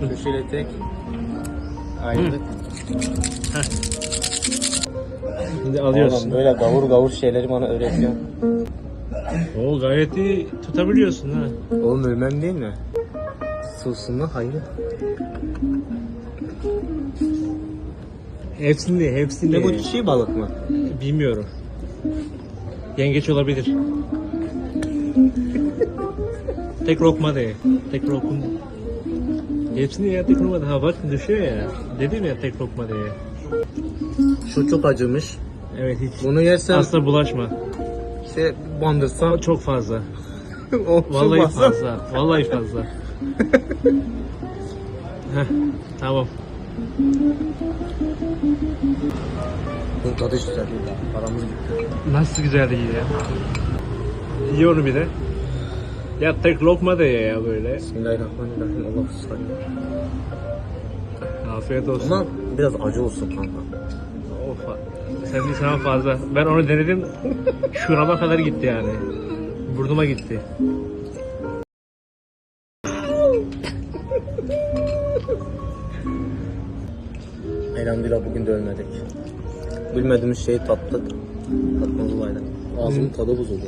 Köşeyle tek. Ayrılık. Şimdi alıyorsun. Oğlum böyle gavur gavur şeyleri bana öğretiyor. Oo gayet iyi tutabiliyorsun ha. Oğlum ölmem değil mi? Susunu hayır. Hepsini, hepsini. Ne bu çiğ balık mı? Bilmiyorum. Yengeç olabilir. tek lokma de. Tek lokma. Hepsini ya tek lokma. Ha bak düşüyor ya. Dedim ya tek lokma diye. Şu çok acımış. Evet hiç. Bunu yersem Asla bulaşma. işte bandırsam Çok fazla. Vallahi fazla. Vallahi fazla. Heh, tamam. Bunun tadı güzel. Paramız gitti. Nasıl güzel değil ya. Yiyor onu bir de. Ya tek lokma da ye ya böyle. Bismillahirrahmanirrahim. Allah sayıyor. Afiyet olsun. Ama biraz acı olsun kanka. Of. Sen sana fazla. Ben onu denedim. Şurama kadar gitti yani. Burnuma gitti. Elhamdülillah bugün de ölmedik. Bilmediğimiz şeyi tattık. Tatmaz olaydı. Ağzımın tadı bozuldu.